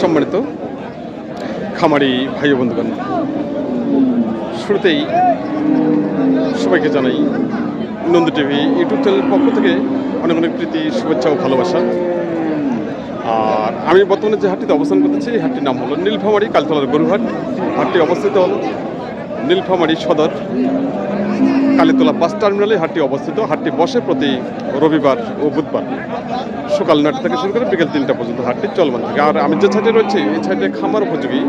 সম্মানিত খামারি ভাই বন্ধুগণ, শুরুতেই সবাইকে জানাই নন্দী টিভি ইউটিউব চ্যানেলের পক্ষ থেকে অনেক অনেক প্রীতি, শুভেচ্ছা ও ভালোবাসা। আর আমি বর্তমানে যে হাটটিতে অবস্থান করতেছি, এই হাটটির নাম হলো নীলফামারি কালতলার গরুহাট। হাটটি অবস্থিত হলো নীলফামারি সদর, কালীতলা বাস টার্মিনালে হাটটি অবস্থিত। হাটটি বসে প্রতি রবিবার ও বুধবার। সকাল নয়টা থেকে শুরু করে বিকেল তিনটা পর্যন্ত হাটটি চলমান থাকে। আর আমি যে সাইডে রয়েছি, এই সাইডে খামার উপযোগী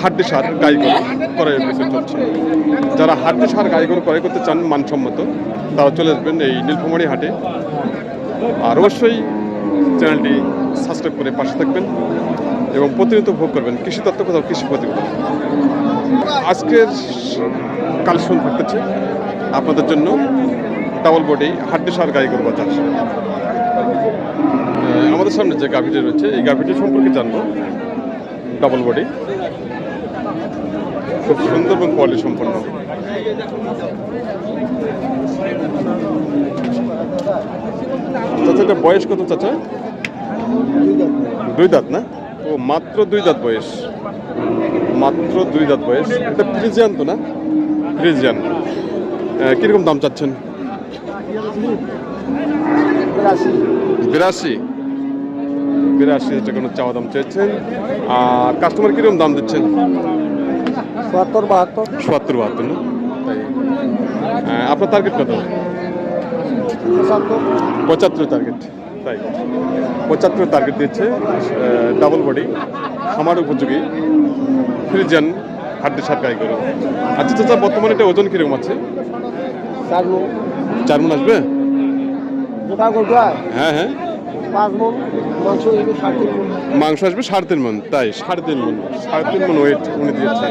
হাড্ডি সার গাই গরু ক্রয়ের চলছে। যারা হাড্ডি সার গাই গরু ক্রয় করতে চান, মানসম্মত, তারা চলে আসবেন এই নীলফামারি হাটে। আর অবশ্যই চ্যানেলটি সাবস্ক্রাইব করে পাশে থাকবেন এবং প্রতিনিয়ত ভোগ করবেন কৃষি তত্ত্ব কোথাও কৃষি প্রতিবেদন আজকের কালেকশন থাকতেছে আপনাদের জন্য ডাবল বডি হাড্ডি সার গাই গরু বাজার। আমাদের সামনে যে গাভিটি রয়েছে, এই গাভিটি সম্পর্কে জানব। ডাবল বডি খুব সুন্দর এবং কোয়ালিটি সম্পন্ন। চাচা, এটা বয়স কত চাচা? দুই দাঁত না? ও মাত্র দুই দাঁত বয়স। মাত্র দুই দাঁত বয়স। এটা ফ্রিজিয়ান তো না? ফ্রিজিয়ান। কীরকম দাম চাচ্ছেন? বিরাশি। বিরাশি? হাজার টাকা চাওয়া দাম চেয়েছেন। আর কাস্টমার কীরকম দাম দিচ্ছেন? চুয়াত্তর বাহাত্তর। সত্তর বাহাত্তর না? আপনার টার্গেট কত? পঁচাত্তর। টার্গেট তাই পঁচাত্তর টার্গেট দিচ্ছে ডাবল বডি খামার উপযোগী। ফ্রিজিয়ান হাড্ডি সাত গাই করে। আচ্ছা চাচা বর্তমানে এটা ওজন কীরকম আছে? চার মন। আসবে? হ্যাঁ হ্যাঁ। মাংস আসবে সাড়ে তিন মন তাই সাড়ে তিন মন সাড়ে তিন মন ওয়েট উনি দিয়েছে।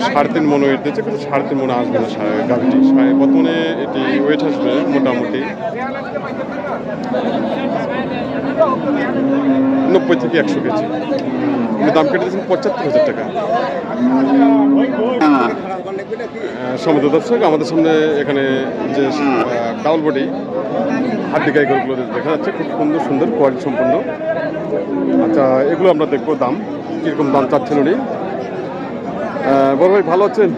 সাড়ে তিন মন ওয়েট দিয়েছে কিন্তু সাড়ে তিন মন আসবে না সাড়ে- বর্তমানে এটি ওয়েট আসবে মোটামুটি। নব্বই থেকে একশো কেজি। দাম কেটে দিয়েছেন পঁচাত্তর হাজার টাকা। সমিত দর্শক, আমাদের সামনে এখানে যে ডাউল বডি হাড্ডি গাইগরগুলো দেখা যাচ্ছে, খুব সুন্দর সুন্দর, কোয়ালিটি সম্পন্ন। আচ্ছা এগুলো আমরা দেখব দাম। কীরকম দাম চাচ্ছেন উনি? বড় ভাই ভালো আছেন?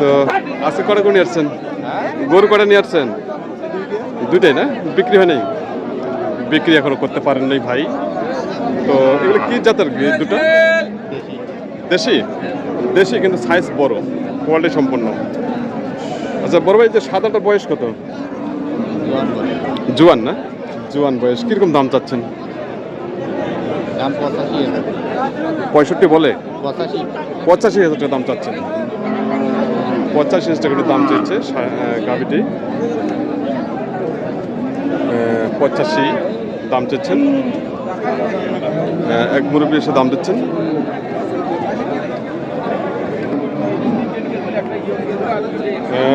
তো আজকে কটা করে নিয়ে আসছেন? গরু কটা নিয়ে আসছেন? দুইটাই না? বিক্রি হয় নাই? বিক্রি এখনও করতে পারেন নাই ভাই। তো এগুলো কি জাতের দুটো? দেশি? দেশি কিন্তু সাইজ বড়। কোয়ালিটি সম্পন্ন। আচ্ছা বড় ভাই যে সাদাটার বয়স কত? জুয়ান না? জুয়ান বয়স। কীরকম দাম চাচ্ছেন? দাম পঁচাশি পঁয়ষট্টি বলে? পঁচাশি। পঁচাশি হাজার টাকা দাম চাচ্ছেন পঁচাশি হাজার টাকা করে দাম চাইছে সা- গাভিটি। পঁচাশি দাম চাচ্ছেন। আহ, এক মুরব্বী এসে দাম দিচ্ছেন।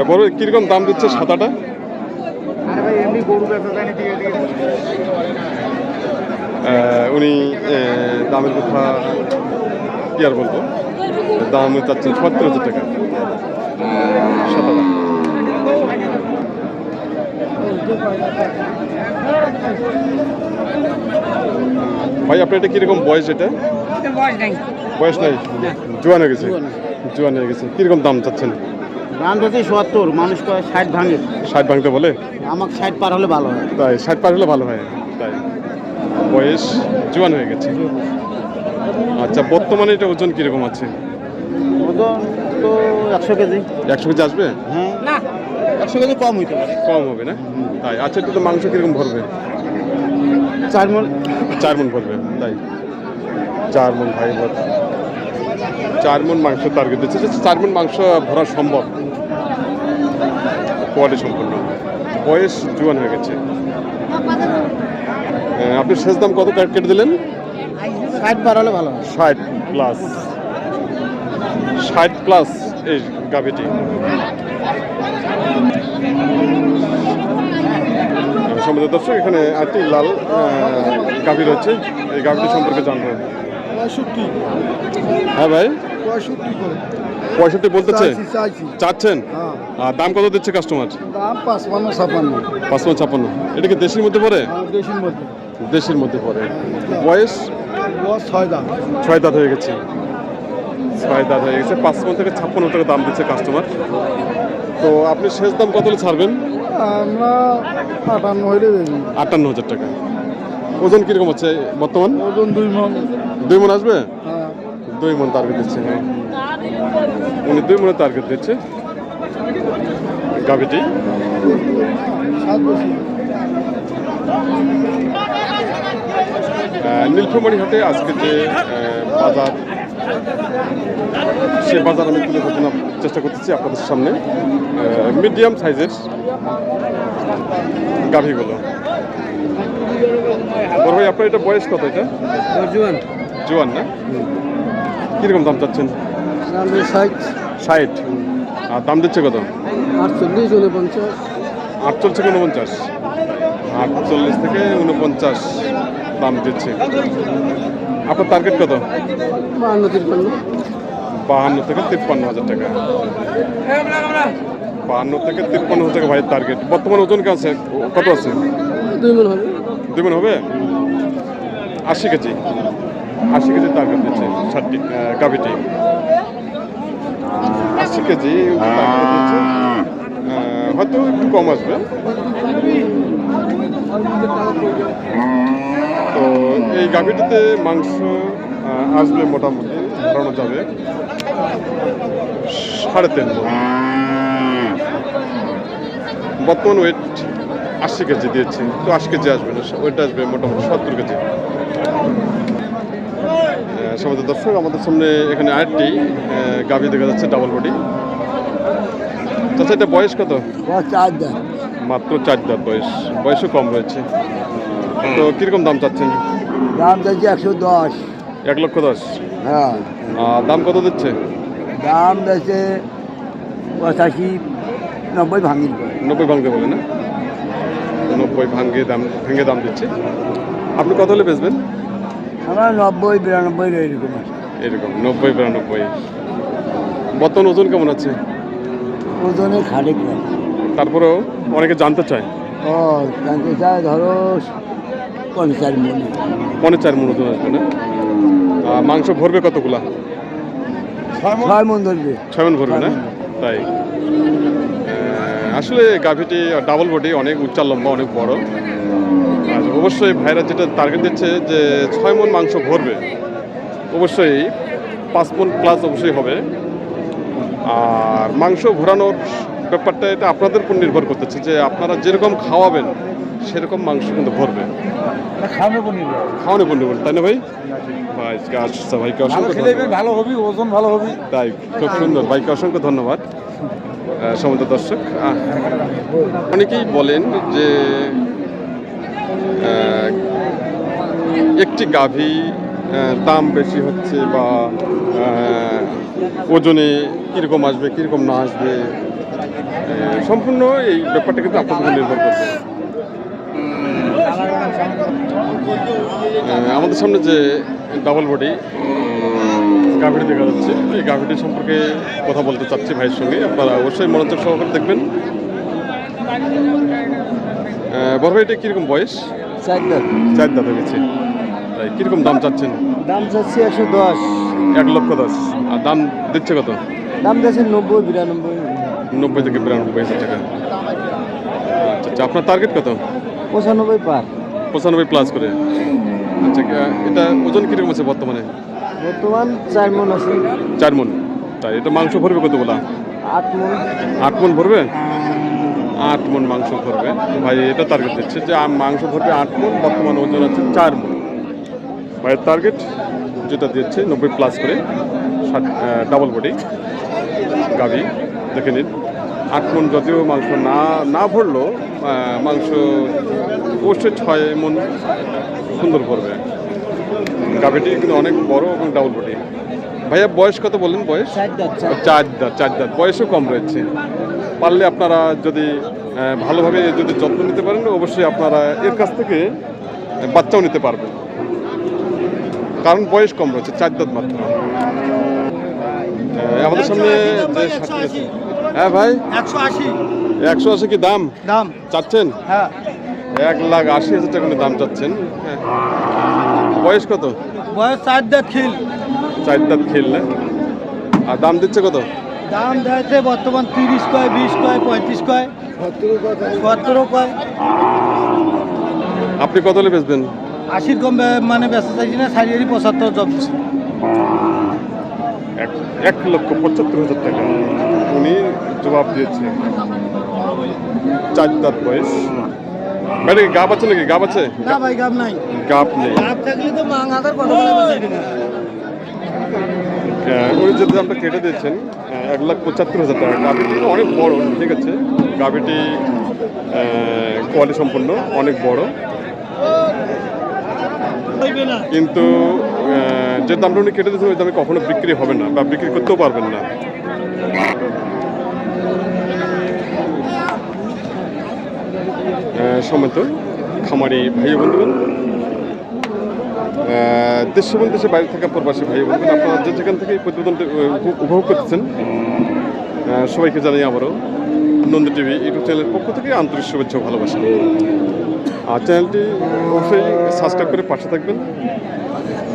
বড় কীরকম দাম দিচ্ছে সাদাটা? উনি দামের কথা কি আর বলব? দাম চাচ্ছেন সত্তর হাজার টাকা। ভাই আপনার এটা কীরকম বয়স এটা? বয়স নাই। জোয়ান হয়ে গেছে? জোয়ান। হয়ে গেছে। কীরকম দাম চাচ্ছেন? দাম যদি সত্তর মানুষ কয় ষাট ভাঙে। ষাট ভাঙতে বলে? আমাকে ষাট পার হলে ভালো হয়। তাই ষাট পার হলে ভালো হয়। তাই। বয়স জোয়ান হয়ে গেছে। আচ্ছা বর্তমানে এটা ওজন কীরকম আছে? ওজন তো একশো কেজি। একশো কেজি আসবে? হ্যাঁ। না একশো কেজি কম হইতে পারে। কম হবে না? তাই। আচ্ছা একটু তো মাংস কীরকম ভরবে? চার মন। চার মন ভরবে তাই। চার মন ভাই ভর চার মন মাংস টার্গেট দিচ্ছে। চার মন মাংস ভরা সম্ভব? কোয়ালিটি সম্পন্ন। বয়স জুয়ান হয়ে গেছে। আপনি শেষ দাম কত কাট কেটে দিলেন? ষাট পার হলে ভালো হয়। ষাট প্লাস ষাট প্লাস এই গাভিটি। সম্মানিত দর্শক এখানে আটটি লাল গাভি রয়েছে। এই গাভিটি সম্পর্কে জানব। পঁয়ষট্টি। হ্যাঁ ভাই। পঁয়ষট্টি বলতেছে চাচ্ছেন? হ্যাঁ। আর দাম কত দিচ্ছে কাস্টমার দাম পাঁচপান্ন ছাপান্ন। পাঁচপান্ন ছাপ্পান্ন এটা কি দেশের মধ্যে পড়ে? দেশের মধ্যে। দেশের মধ্যে পড়ে। বয়স? ছয় দাম ছয় দাঁত হয়ে গেছে। ছয় দাঁত হয়ে গেছে। পাঁচপন্ন থেকে ছাপ্পান্ন টাকা দাম দিচ্ছে কাস্টমার তো আপনি শেষ দাম কত ছাড়বেন? আমরা আটান্ন হইলে আটান্ন হাজার টাকা। ওজন কীরকম হচ্ছে বর্তমান? ওজন দুই মন। দুই মন আসবে? হ্যাঁ। দুই মন টার্গেট দিচ্ছে। হ্যাঁ উনি দুই মনের টার্গেট দিচ্ছে। গাভিটি? নীলফামারী হাটে আজকে যে বাজার সে বাজার আমি তুলে ধরার চেষ্টা করতেছি আপনাদের সামনে। মিডিয়াম সাইজের গাভিগুলো। বড় ভাই আপনার এটা বয়স কত এটা? জুয়ান। জোয়ান না? কীরকম দাম চাচ্ছেন? ষাট। ষাট। আর দাম দিচ্ছে কত? আটচল্লিশ উনপঞ্চাশ আটচল্লিশ থেকে উনপঞ্চাশ আটচল্লিশ থেকে উনপঞ্চাশ দাম দিচ্ছে। আপনার টার্গেট কত? বাহান্ন তিরপান্ন বাহান্ন থেকে তিপ্পান্ন হাজার টাকা। বাহান্ন থেকে তিপ্পান্ন হাজার টাকা ভাইয়ের টার্গেট বর্তমান ওজন কে আছে? কত আছে? দুই মন হবে। দুই মন হবে? আশি কেজি। আশি কেজি টার্গেট দিচ্ছে ষাটটি গাভিটি। আশি কেজি হয়তো একটু কম আসবে। তো এই গাভিটিতে মাংস আসবে মোটামুটি ধরানো যাবে সাড়ে তিন। বর্তমান ওয়েট আশি কেজি দিয়েছে তো আশি কেজি আসবে না ওয়েট আসবে মোটামুটি সত্তর কেজি। সমাজের দর্শক আমাদের সামনে এখানে আরেকটি গাভি দেখা যাচ্ছে ডাবল বডি চাচা এটা বয়স কত? চার মাত্র চার দাঁত বয়স। বয়সও কম রয়েছে তো কীরকম দাম চাচ্ছেন? দাম চাইছি একশো দশ। এক লক্ষ দশ। হ্যাঁ। দাম কত দিচ্ছে? দাম দিয়েছে পঁচাশি নব্বই ভাঙিল। নব্বই ভাঙতে বলে না? নব্বই ভাঙ্গে দাম ভেঙে দাম দিচ্ছে। আপনি কত হলে বেচবেন? আমার নব্বই বিরানব্বই এরকম এরকম নব্বই বিরানব্বই। বর্তমান ওজন কেমন আছে? ওজনে খাড়ে কম তারপরেও অনেকে জানতে চায়। ও জানতে চাই ধরো পঞ্চাশ মনে। পনেরো চার মন ওজন আসবে না? আর মাংস ভরবে কতগুলা? ছয় মন। ধরবে। ছয় মন ভরবে না? তাই। আহ, আসলে গাভিটি ডাবল বডি অনেক উচ্চার লম্বা অনেক বড়। আর অবশ্যই ভাইরা যেটা টার্গেট দিচ্ছে যে ছয় মন মাংস ভরবে অবশ্যই পাঁচ মন প্লাস অবশ্যই হবে। আর মাংস ভরানোর ব্যাপারটা এটা আপনাদের উপর নির্ভর করতেছে যে আপনারা যেরকম খাওয়াবেন সেরকম মাংস কিন্তু ভরবে। খাওয়ানো উপর নির্ভর তাই না ভাই? ভাই ভাইকে অসংখ্য। ভালো হবি ওজন ভালো হবি। তাই খুব সুন্দর ভাইকে অসংখ্য ধন্যবাদ। সমুদ্র দর্শক অনেকেই বলেন যে একটি গাভী দাম বেশি হচ্ছে বা ওজনে কীরকম আসবে কীরকম না আসবে সম্পূর্ণ এই ব্যাপারটা কিন্তু আপনার উপর নির্ভর করবে আহ, আমাদের সামনে যে ডাবল বডি গাভীটি দেখা যাচ্ছে এই গাভীটি সম্পর্কে কথা বলতে চাচ্ছি ভাইয়ের সঙ্গে। আপনারা অবশ্যই মনোযোগ সহকারে দেখবেন। বড় ভাই এটা কীরকম বয়স? চার দাম চার দাঁত হয়ে গেছে তাই কীরকম দাম চাচ্ছেন? দাম চাচ্ছি একশো দশ। এক লক্ষ দশ। আর দাম দিচ্ছে কত? দাম চাচ্ছি নব্বই বিরানব্বই। নব্বই থেকে বিরানব্বই হাজার টাকা। আচ্ছা আচ্ছা আপনার টার্গেট কত? পঁচানব্বই পার। পঁচানব্বই প্লাস করে। আচ্ছা এটা ওজন কীরকম আছে বর্তমানে? বর্তমান চার মন আছে। চার মন। তাই এটা মাংস ভরবে কত বলা? আট মন। আট মন ভরবে? আট মন মাংস ভরবে। ভাই এটা টার্গেট দিচ্ছে যে মাংস ভরবে আট মন বর্তমান ওজন আছে চার মন। ভাইয়ের টার্গেট যেটা দিচ্ছে নব্বই প্লাস করে ষাট ডাবল বডি গাভি দেখে নিন। আট মন যদিও মাংস না না ভরলো মাংস অবশ্যই ছয় মন সুন্দর ভরবে। গাভিটি কিন্তু অনেক বড় এবং ডাবল বডি ভাইয়া বয়স কত বললেন বয়স? চার দাঁত চার। দাঁত বয়সও কম রয়েছে। পারলে আপনারা যদি ভালোভাবে যদি যত্ন নিতে পারেন অবশ্যই আপনারা এর কাছ থেকে বাচ্চাও নিতে পারবেন। কারণ বয়স কম রয়েছে চার দাঁত মাত্র। আমাদের সামনে যে হ্যাঁ ভাই? একশো আশি। একশো আশি কি দাম? দাম। চাচ্ছেন? হ্যাঁ। এক লাখ আশি হাজার টাকা দাম চাচ্ছেন। হ্যাঁ বয়স কত? বয়স চার দাঁত খিল। চার দাঁত খেললে আর দাম দিচ্ছে কত? দাম দেয় বর্তমান তিরিশ কয় বিশ কয় পঁয়ত্রিশ কয়। সত্তরও কয়। আপনি কত হলে বেচবেন? আশির কম মানে বেচা চাইছি না সারিয়ারি পঁচাত্তর জব দিচ্ছে এক লক্ষ পঁচাত্তর হাজার টাকা। উনি জবাব দিয়েছে। চার দাঁত বয়স। বাইরে গাপ আছে নাকি? গাপ আছে? না ভাই গাব নাই। গাপ নেই। গাব থাকলে তো মাং হাজার কত করে বেচাইবে উনি যে দামটা কেটে দিয়েছেন এক লাখ পঁচাত্তর হাজার টাকা। গাভিটি অনেক বড় ঠিক আছে? গাভিটি কোয়ালিটি সম্পন্ন অনেক বড়। কিন্তু যে দামটা উনি কেটে দিয়েছেন, ওই দামে কখনো বিক্রি হবে না বা বিক্রি করতেও পারবেন না। সমেত খামারি ভাই বন্ধুগণ দেশ এবং দেশে বাইরে থাকা প্রবাসী ভাই বন্ধুগণ আপনারা যে যেখান থেকে এই প্রতিবেদনটি উপভোগ করতেছেন সবাইকে জানাই আবারও নন্দ টিভি ইউটিউব চ্যানেলের পক্ষ থেকে আন্তরিক শুভেচ্ছা ভালোবাসা। আর চ্যানেলটি অবশ্যই সাবস্ক্রাইব করে পাশে থাকবেন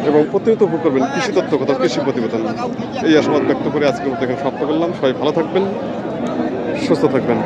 এবং প্রতিনিয়ত উপভোগ করবেন কৃষি তত্ত্ব কথা, কৃষি প্রতিবেদন। এই আশাবাদ ব্যক্ত করে মধ্যে এখানে সমাপ্ত করলাম। সবাই ভালো থাকবেন, সুস্থ থাকবেন।